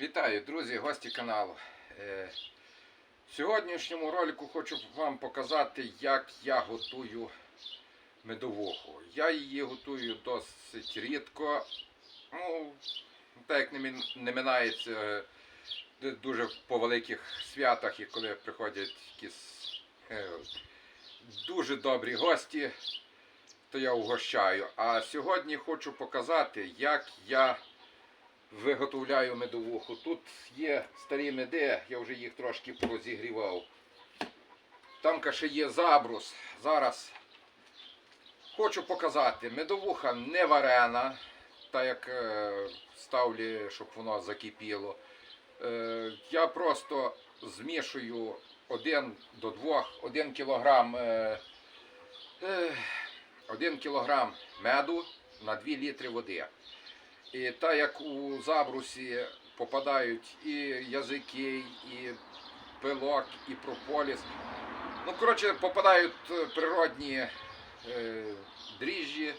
Вітаю, друзі, гості каналу. Е, В сьогоднішньому ролику хочу вам показати, як я готую медовуху. Я її готую досить рідко. Ну, так як не минається е, дуже по великих святах, і коли приходять якісь е, дуже добрі гості, то я угощаю. А сьогодні хочу показати, як я виготовляю медовуху. Тут є старі меди, я вже їх трошки порозігрівав. Там ще є забрус. Зараз хочу показати. Медовуха не варена, так як е, ставлю, щоб воно закипіло. Е, я просто змішую 1 до 2, 1 кілограм, е, е, 1 кілограм меду на 2 літри води. І так як у забрусі попадають і язики, і пилок, і прополіс. Ну, коротше, попадають природні е, дріжджі,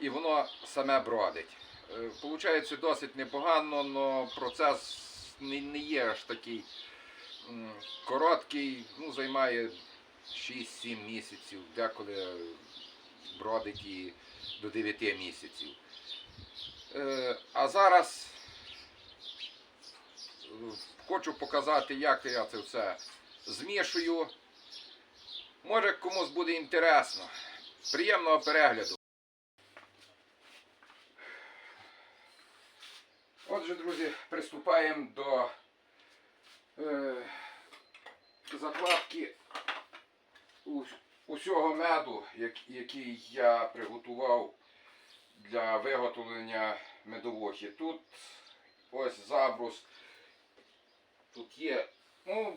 і воно саме бродить. Е, Получається досить непогано, але процес не, не є аж такий м, короткий, ну, займає 6-7 місяців, деколи бродить і до 9 місяців. Е, А зараз е, хочу показати, як я це все змішую. Може комусь буде інтересно. Приємного перегляду. Отже, друзі, приступаємо до е, закладки усього меду, який я приготував для виготовлення медовухи. Тут ось забрус. Тут є ну,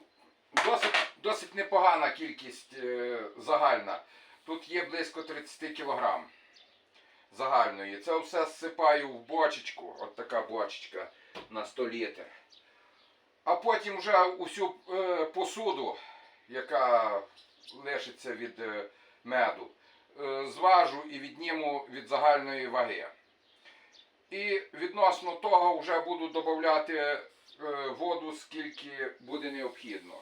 досить, досить непогана кількість е, загальна. Тут є близько 30 кг загальної. Це все зсипаю в бочечку. От така бочечка на 100 літр. А потім вже усю е, посуду, яка лишиться від е, меду, зважу і відніму від загальної ваги. І відносно того вже буду додати е, воду, скільки буде необхідно.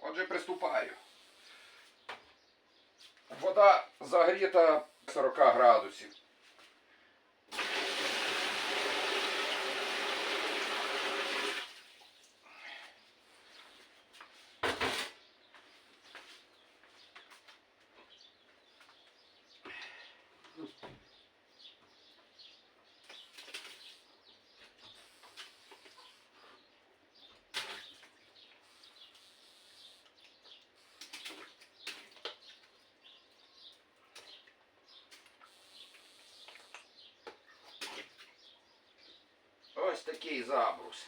Отже, приступаю. Вода загріта 40 градусів. Ось такий забрус.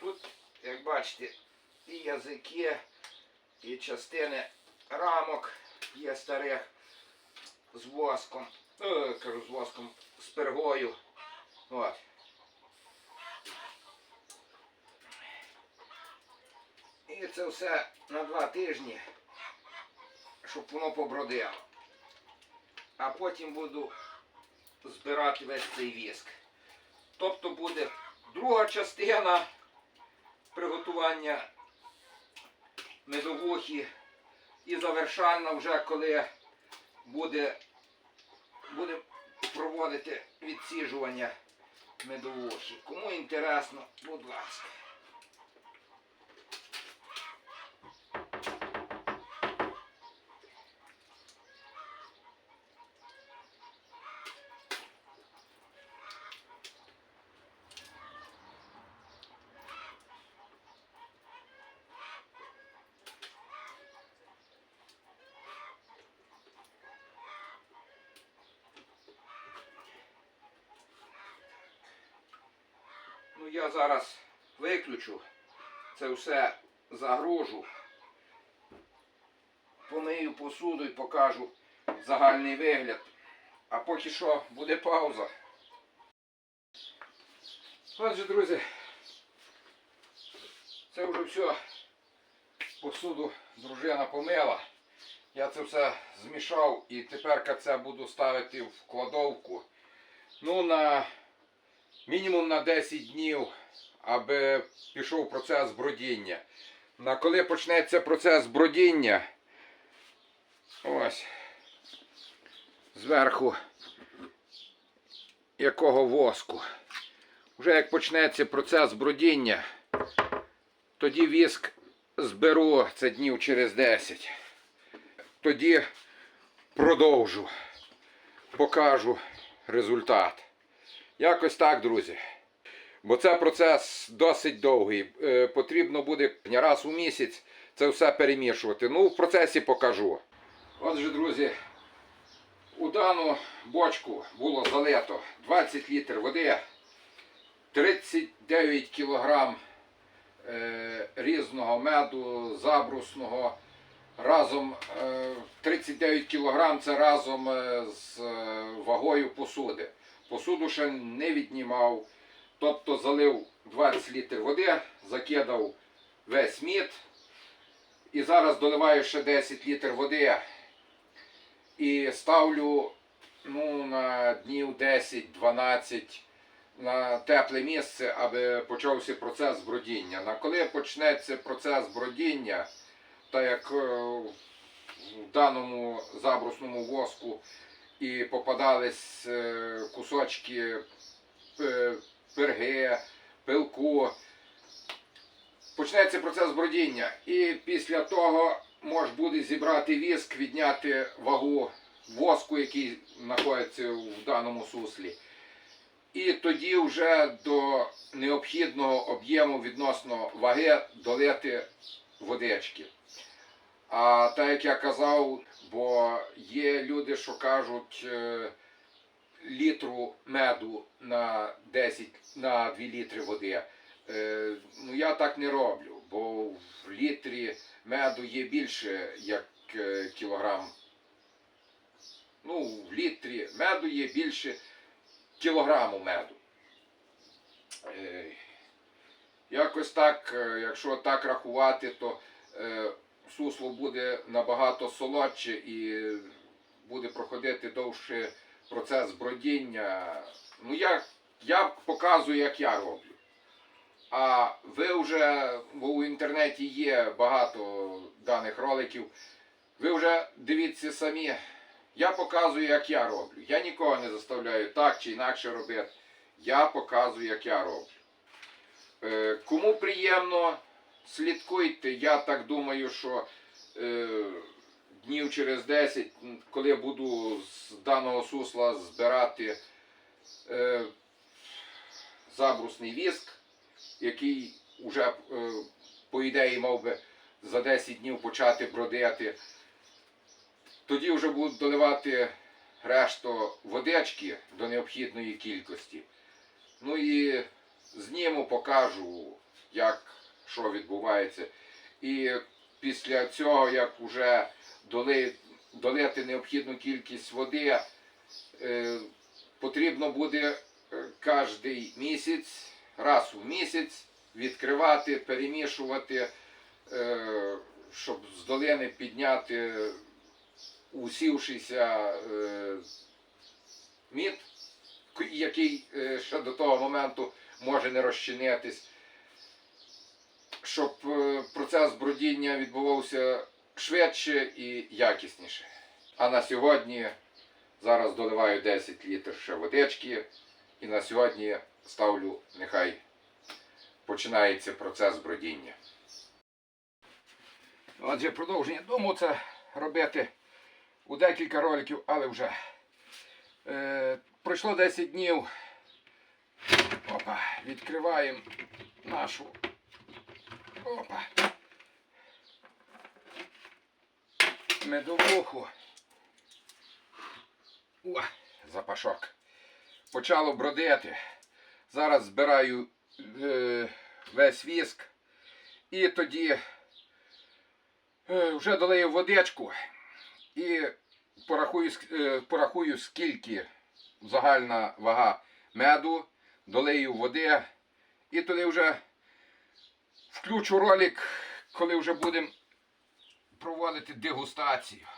Тут, як бачите, і язики, і частини рамок є старих з воском. Е, кажу з воском, з пергою. От. І це все на два тижні, щоб воно побродило. А потім буду збирати весь цей віск. Тобто буде друга частина приготування медовухи і завершальна вже коли буде, буде проводити відсіжування медовухи. Кому інтересно, будь ласка. Ну я зараз виключу, це все загружу, помию посуду і покажу загальний вигляд. А поки що буде пауза. Отже, друзі, це вже все. Посуду дружина помила. Я це все змішав і тепер це буду ставити в кладовку. Ну, на мінімум на 10 днів, аби пішов процес бродіння. На коли почнеться процес бродіння, ось зверху якого воску. Вже як почнеться процес бродіння, тоді віск зберу це днів через 10. Тоді продовжу, покажу результат. Якось так, друзі. Бо це процес досить довгий. Е, Потрібно буде раз у місяць це все перемішувати. Ну, в процесі покажу. Отже, друзі, у дану бочку було залито 20 літрів води, 39 кілограм е, різного меду, забрусного. Разом е, 39 кілограм це разом е, з е, вагою посуди. Посуду ще не віднімав. Тобто залив 20 літрів води, закидав весь мід. І зараз доливаю ще 10 літрів води. І ставлю ну, на днів 10-12 на тепле місце, аби почався процес бродіння. На коли почнеться процес бродіння, так як е, в даному забрусному воску і попадались е, кусочки е, перги, пилку, почнеться процес бродіння. І після того можна буде зібрати віск, відняти вагу воску, який знаходиться в даному суслі. І тоді вже до необхідного об'єму відносно ваги долити водички. А так як я казав, бо є люди, що кажуть е, літру меду на 10 на 2 літри води. Е, ну я так не роблю, бо в літрі меду є більше як е, кілограм. Ну, в літрі меду є більше кілограму меду. Якось так, якщо так рахувати, то сусло буде набагато солодше і буде проходити довше процес бродіння. Ну, я, я показую, як я роблю. А ви вже, бо у інтернеті є багато даних роликів, ви вже дивіться самі. Я показую, як я роблю. Я нікого не заставляю так чи інакше робити. Я показую, як я роблю. Е, кому приємно, слідкуйте. Я так думаю, що е, днів через 10, м, коли буду з даного сусла збирати е, забрусний віск, який вже, е, по ідеї, мав би за 10 днів почати бродити. Тоді вже буду доливати решту водички до необхідної кількості. Ну і зніму, покажу, як що відбувається. І після цього, як вже доли, долити необхідну кількість води, е, потрібно буде кожен місяць, раз у місяць відкривати, перемішувати, е, щоб з долини підняти усівшийся е, мід, який е, ще до того моменту може не розчинитись, щоб е, процес бродіння відбувався швидше і якісніше. А на сьогодні зараз доливаю 10 літрів ще водички, і на сьогодні ставлю, нехай починається процес бродіння. Отже, продовження дому це робити у декілька роликів, але вже е, пройшло 10 днів. Опа, відкриваємо нашу. Опа. Медовуху. О, запашок. Почало бродити. Зараз збираю е, весь віск. І тоді е, вже долию водичку і порахую, е, порахую, скільки загальна вага меду, долию води, і тоді вже Включу ролик, коли вже будемо проводити дегустацію.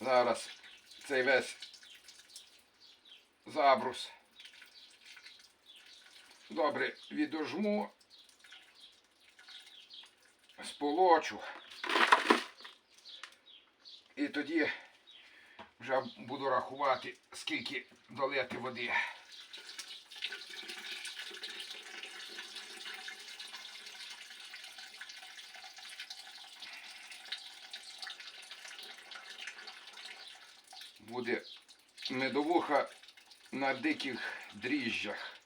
Зараз цей весь забрус. Добре, відожму, сполочу. Тоді вже буду рахувати, скільки долити води. Буде медовуха на диких дріжджах.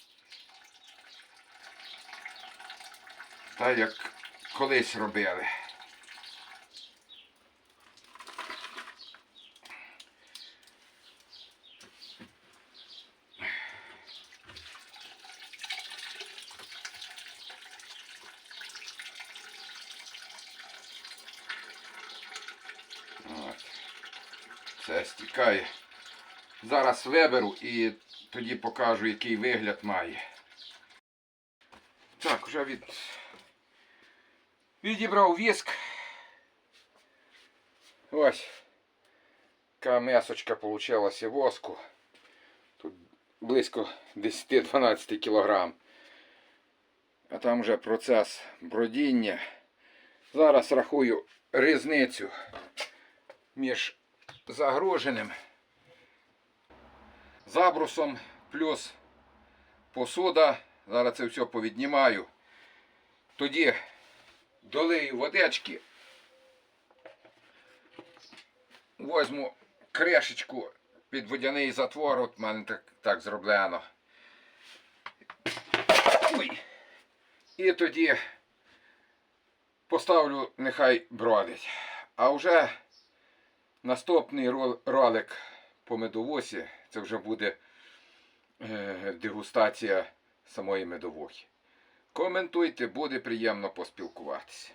Так як колись робили. От. Це стікає. Зараз виберу і тоді покажу, який вигляд має. Так, вже від... відібрав віск. Ось. Така месочка получилася воску. Тут близько 10-12 кілограм. А там вже процес бродіння. Зараз рахую різницю між загруженим забрусом плюс посуда. Зараз це все повіднімаю. Тоді долию водички. Возьму кришечку під водяний затвор, от в мене так, так зроблено. Ой. І тоді поставлю, нехай бродить. А вже наступний ролик по медовосі, це вже буде е, дегустація самої медовохи. Коментуйте, буде приємно поспілкуватися.